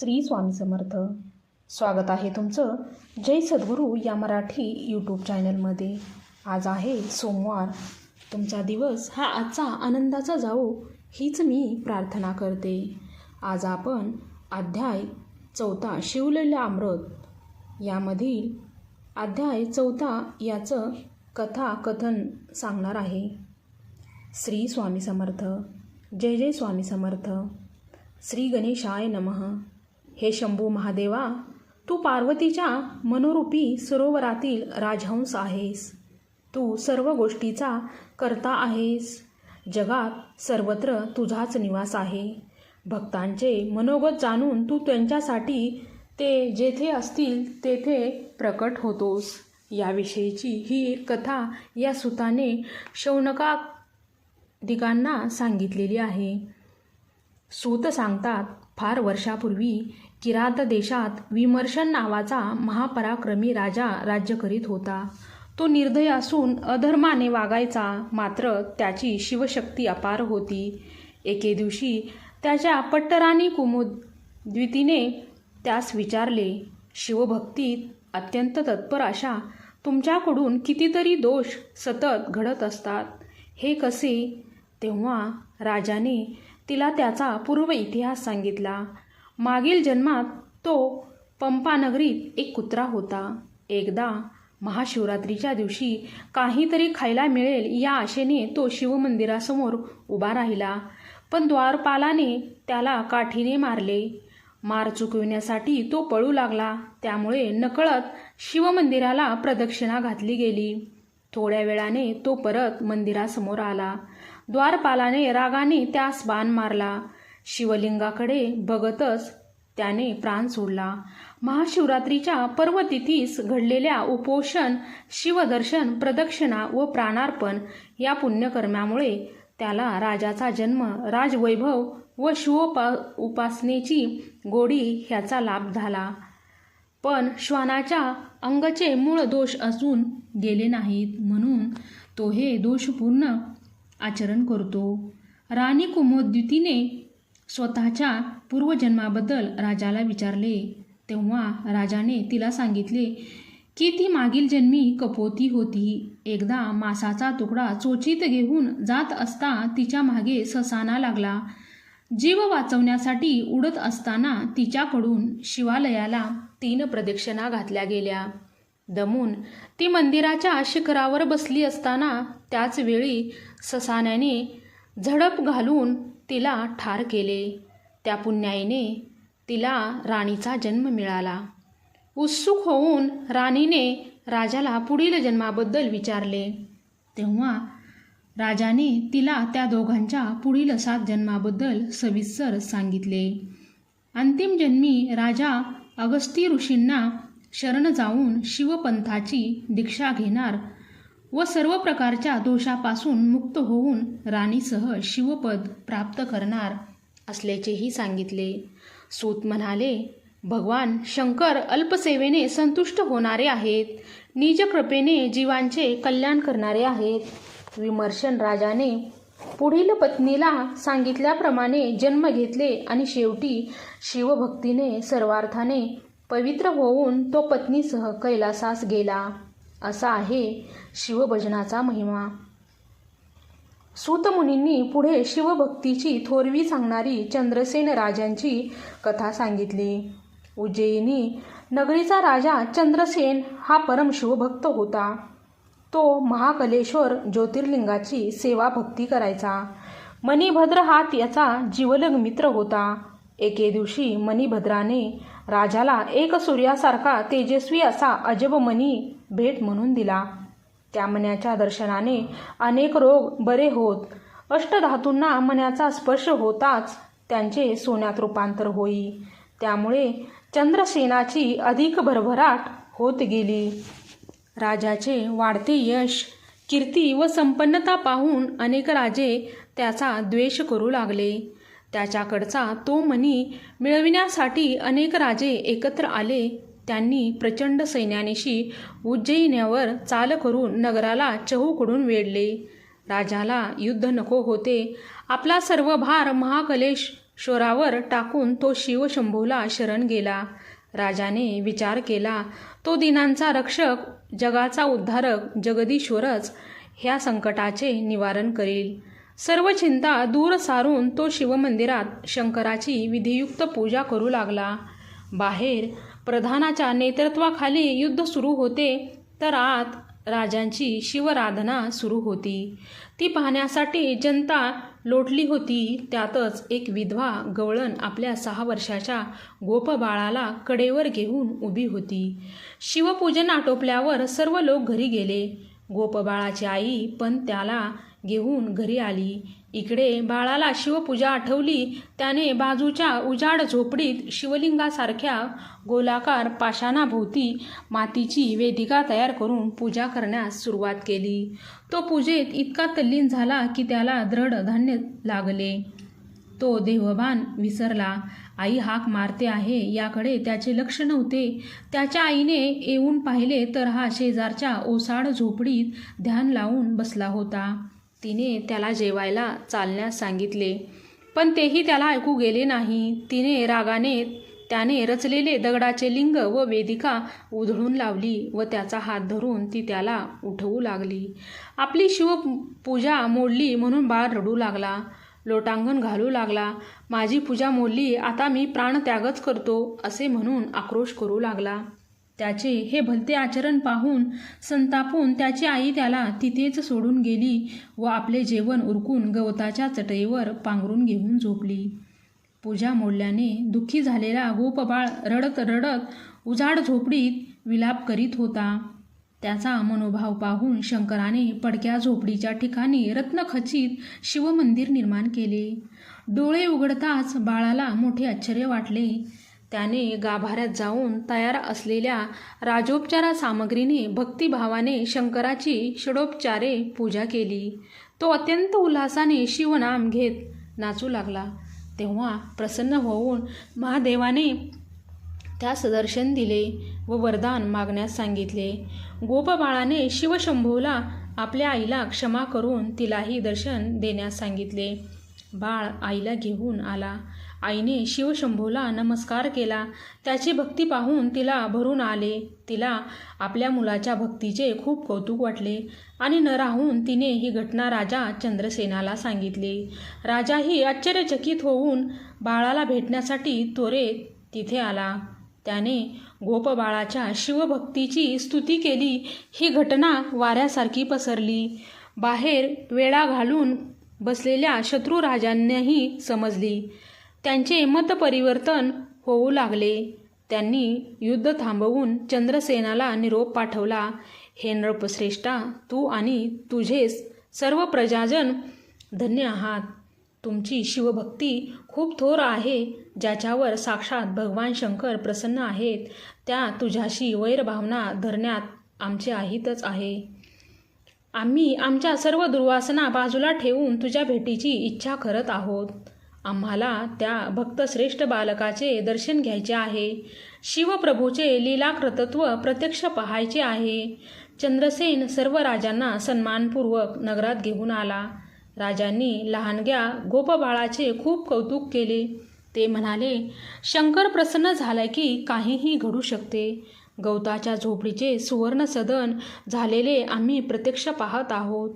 श्री स्वामी समर्थ. स्वागत आहे तुमचं जय सद्गुरू या मराठी यूट्यूब चॅनलमध्ये आज आहे सोमवार. तुमचा दिवस हा आजचा आनंदाचा जाओ हीच मी प्रार्थना करते. आज आपण अध्याय चौथा शिवलेला अमृत. यामधील अध्याय चौथा याचं कथा कथन सांगणार आहे. श्री स्वामी समर्थ. जय जय स्वामी समर्थ. श्री गणेशाय नमः. हे शंभू महादेवा तू पार्वतीच्या मनोरूपी सरोवरातील राजहंस आहेस. तू सर्व गोष्टीचा करता आहेस. जगात सर्वत्र तुझाच निवास आहे. भक्तांचे मनोगत जाणून तू त्यांच्यासाठी ते जेथे असतील तेथे प्रकट होतोस. याविषयीची ही एक कथा या सुताने शौनकादिकांना सांगितलेली आहे. सूत सांगतात फार वर्षापूर्वी किरात देशात विमर्शन नावाचा महापराक्रमी राजा राज्य करीत होता. तो निर्दय असून अधर्माने वागायचा मात्र त्याची शिवशक्ती अपार होती. एके दिवशी त्याच्या पट्टराणी कुमुद द्वितीने त्यास विचारले शिवभक्तीत अत्यंत तत्पर अशा तुमच्याकडून कितीतरी दोष सतत घडत असतात. हे कसे? तेव्हा राजाने तिला त्याचा पूर्व इतिहास सांगितला. मागील जन्मात तो पंपानगरीत एक कुत्रा होता. एकदा महाशिवरात्रीच्या दिवशी काहीतरी खायला मिळेल या आशेने तो शिवमंदिरासमोर उभा राहिला पण द्वारपालाने त्याला काठीने मारले. मार चुकविण्यासाठी तो पळू लागला त्यामुळे नकळत शिवमंदिराला प्रदक्षिणा घातली गेली. थोड्या वेळाने तो परत मंदिरासमोर आला. द्वारपालाने रागाने त्यास बाण मारला. शिवलिंगाकडे बघतच त्याने प्राण सोडला. महाशिवरात्रीच्या पर्वतिथीस घडलेल्या उपोषण शिवदर्शन प्रदक्षिणा व प्राणार्पण या पुण्यकर्मामुळे त्याला राजाचा जन्म राजवैभव व शिवोपा उपासनेची गोडी ह्याचा लाभ झाला. पण श्वानाच्या अंगचे मूळ दोष असून गेले नाहीत म्हणून तो हे दोषपूर्ण आचरण करतो. राणी कुमोद्युतीने स्वतःच्या पूर्वजन्माबद्दल राजाला विचारले. तेव्हा राजाने तिला सांगितले की ती मागील जन्मी कपोती होती. एकदा मासाचा तुकडा चोचीत घेऊन जात असता तिच्यामागे ससाना लागला. जीव वाचवण्यासाठी उडत असताना तिच्याकडून शिवालयाला तीन प्रदक्षिणा घातल्या गेल्या. दमून ती मंदिराच्या शिखरावर बसली असताना त्याच वेळी ससाण्याने झडप घालून तिला ठार केले. त्या पुण्याईने तिला राणीचा जन्म मिळाला. उत्सुक होऊन राणीने राजाला पुढील जन्माबद्दल विचारले. तेव्हा राजाने तिला त्या दोघांच्या पुढील सात जन्माबद्दल सविस्तर सांगितले. अंतिम जन्मी राजा अगस्ती ऋषींना शरण जाऊन शिवपंथाची दीक्षा घेणार व सर्व प्रकारच्या दोषापासून मुक्त होऊन राणीसह शिवपद प्राप्त करणार असल्याचेही सांगितले. सूत म्हणाले भगवान शंकर अल्पसेवेने संतुष्ट होणारे आहेत. निजकृपेने जीवांचे कल्याण करणारे आहेत. विमर्शन राजाने पुढील पत्नीला सांगितल्याप्रमाणे जन्म घेतले आणि शेवटी शिवभक्तीने सर्वार्थाने पवित्र होऊन तो पत्नीसह कैलासास गेला. असा आहे शिवभजनाचा महिमा. सूतमुनींनी पुढे शिवभक्तीची थोरवी सांगणारी चंद्रसेन राजांची कथा सांगितली. उज्जयिनी नगरीचा राजा चंद्रसेन हा परम शिवभक्त होता. तो महाकलेश्वर ज्योतिर्लिंगाची सेवा भक्ती करायचा. मणिभद्र हा त्याचा जीवलग मित्र होता. एके दिवशी मणिभद्राने राजाला एक सूर्यासारखा तेजस्वी असा अजबमनी भेट म्हणून दिला. त्या मण्याच्या दर्शनाने अनेक रोग बरे होत. अष्टधातूंना मण्याचा स्पर्श होताच त्यांचे सोन्यात रूपांतर होई. त्यामुळे चंद्रसेनाची अधिक भरभराट होत गेली. राजाचे वाढते यश कीर्ती व संपन्नता पाहून अनेक राजे त्याचा द्वेष करू लागले. त्याच्याकडचा तो मनी मिळविण्यासाठी अनेक राजे एकत्र आले. त्यांनी प्रचंड सैन्यानिशी उज्जैन्यावर चाल करून नगराला चहूकडून वेढले. राजाला युद्ध नको होते. आपला सर्व भार महाकलेश शोरावर टाकून तो शिवशंभूला शरण गेला. राजाने विचार केला तो दिनांचा रक्षक जगाचा उद्धारक जगदीश्वरच ह्या संकटाचे निवारण करील. सर्व चिंता दूर सारून तो शिवमंदिरात शंकराची विधियुक्त पूजा करू लागला. बाहेर प्रधानाच्या नेतृत्वाखाली युद्ध सुरू होते तर आत राजांची शिवराधना सुरू होती. ती पाहण्यासाठी जनता लोटली होती. त्यातच एक विधवा गवळण आपल्या सहा वर्षाच्या गोपबाळाला कडेवर घेऊन उभी होती. शिवपूजन आटोपल्यावर सर्व लोक घरी गेले. गोपबाळाची आई पण त्याला घेऊन घरी आली. इकडे बाळाला शिवपूजा आठवली. त्याने बाजूच्या उजाड झोपडीत शिवलिंगासारख्या गोलाकार पाषाणाभोवती मातीची वेदिका तयार करून पूजा करण्यास सुरुवात केली. तो पूजेत इतका तल्लीन झाला की त्याला दृढ धान्य लागले. तो देवभान विसरला. आई हाक मारते आहे याकडे त्याचे लक्ष नव्हते. त्याच्या आईने येऊन पाहिले तर हा शेजारच्या ओसाड झोपडीत ध्यान लावून बसला होता. तिने त्याला जेवायला चालण्यास सांगितले. पण तेही त्याला ऐकू गेले नाही. तिने रागाने त्याने रचलेले दगडाचे लिंग व वेदिका उधळून लावली व त्याचा हात धरून ती त्याला उठवू लागली. आपली शिवपूजा मोडली म्हणून बाळ रडू लागला. लोटांगण घालू लागला. माझी पूजा मोडली आता मी प्राणत्यागच करतो असे म्हणून आक्रोश करू लागला. त्याचे हे भलते आचरण पाहून संतापून त्याची आई त्याला तिथेच सोडून गेली व आपले जेवण उरकून गवताच्या चटईवर पांघरून घेऊन झोपली. पूजा मोडल्याने दुःखी झालेला गोपबाळ रडत रडत उजाड झोपडीत विलाप करीत होता. त्याचा मनोभाव पाहून शंकराने पडक्या झोपडीच्या ठिकाणी रत्नखचित शिवमंदिर निर्माण केले. डोळे उघडताच बाळाला मोठे आश्चर्य वाटले. त्याने गाभाऱ्यात जाऊन तयार असलेल्या राजोपचारा सामग्रीने भक्तिभावाने शंकराची षडोपचारे पूजा केली. तो अत्यंत उल्हासाने शिवनाम घेत नाचू लागला. तेव्हा प्रसन्न होऊन महादेवाने त्यास दर्शन दिले व वरदान मागण्यास सांगितले. गोपबाळाने शिवशंभूला आपल्या आईला क्षमा करून तिलाही दर्शन देण्यास सांगितले. बाळ आईला घेऊन आला. आईने शिवशंभूला नमस्कार केला. त्याची भक्ती पाहून तिला भरून आले. तिला आपल्या मुलाच्या भक्तीचे खूप कौतुक वाटले आणि न राहून तिने ही घटना राजा चंद्रसेनाला सांगितली. राजाही आश्चर्यचकित होऊन बाळाला भेटण्यासाठी त्वरेत तिथे आला. त्याने गोपबाळाच्या शिवभक्तीची स्तुती केली. ही घटना वाऱ्यासारखी पसरली. बाहेर वेळा घालून बसलेल्या शत्रुराजांनाही समजली. त्यांचे मतपरिवर्तन होऊ लागले. त्यांनी युद्ध थांबवून चंद्रसेनाला निरोप पाठवला. हे नृपश्रेष्ठा तू आणि तुझेच सर्व प्रजाजन धन्य आहात. तुमची शिवभक्ती खूप थोर आहे ज्याच्यावर साक्षात भगवान शंकर प्रसन्न आहेत. त्या तुझ्याशी वैरभावना धरण्यात आमचे अहितच आहे. आम्ही आमच्या सर्व दुर्वासना बाजूला ठेवून तुझ्या भेटीची इच्छा करत आहोत. आम्हाला त्या भक्तश्रेष्ठ बालकाचे दर्शन घ्यायचे आहे. शिवप्रभूचे लीलाकृतत्व प्रत्यक्ष पाहायचे आहे. चंद्रसेन सर्व राजांना सन्मानपूर्वक नगरात घेऊन आला. राजांनी लहानग्या गोपबाळाचे खूप कौतुक केले. ते म्हणाले शंकर प्रसन्न झाला की काहीही घडू शकते. गवताच्या झोपडीचे सुवर्ण सदन झालेले आम्ही प्रत्यक्ष पाहत आहोत.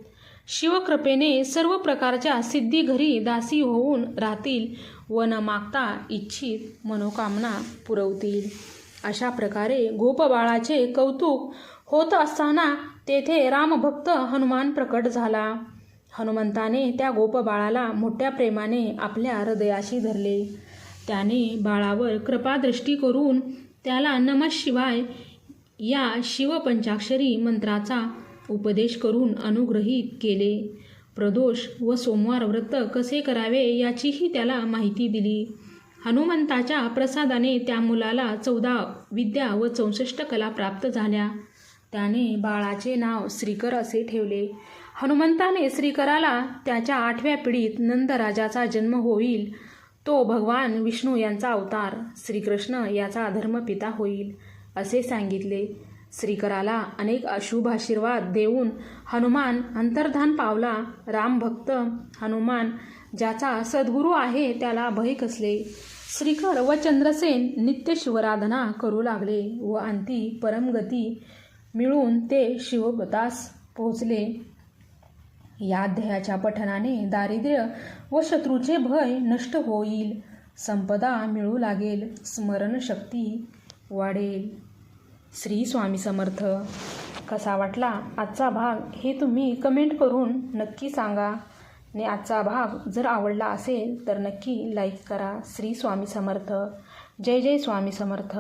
शिवकृपेने सर्व प्रकारच्या सिद्धी घरी दासी होऊन राहतील व न मागता इच्छित मनोकामना पुरवतील. अशा प्रकारे गोपबाळाचे कौतुक होत असताना तेथे रामभक्त हनुमान प्रकट झाला. हनुमंताने त्या गोपबाळाला मोठ्या प्रेमाने आपल्या हृदयाशी धरले. त्याने बाळावर कृपादृष्टी करून त्याला नमः शिवाय या शिवपंचाक्षरी मंत्राचा उपदेश करून अनुग्रहित केले. प्रदोष व सोमवार व्रत कसे करावे याचीही त्याला माहिती दिली. हनुमंताच्या प्रसादाने त्या मुलाला चौदा विद्या व चौसष्ट कला प्राप्त झाल्या. त्याने बाळाचे नाव श्रीकर असे ठेवले. हनुमंताने श्रीकराला त्याच्या आठव्या पिढीत नंदराजाचा जन्म होईल तो भगवान विष्णू यांचा अवतार श्रीकृष्ण याचा धर्मपिता होईल असे सांगितले. श्रीकराला अनेक अशुभ आशीर्वाद देऊन हनुमान अंतर्धान पावला. रामभक्त हनुमान ज्याचा सद्गुरू आहे त्याला भय कसले? श्रीकर व चंद्रसेन नित्य शिवराधना करू लागले व अंती परमगती मिळून ते शिवपदास पोहोचले. या अध्यायाच्या पठनाने दारिद्र्य व शत्रूचे भय नष्ट होईल संपदा मिळू लागेल स्मरणशक्ती वाढेल. श्री स्वामी समर्थ. कसा वाटला आजचा भाग हे तुम्ही कमेंट करून नक्की सांगा. आणि आजचा भाग जर आवडला असेल तर नक्की लाईक करा. श्री स्वामी समर्थ. जय जय स्वामी समर्थ.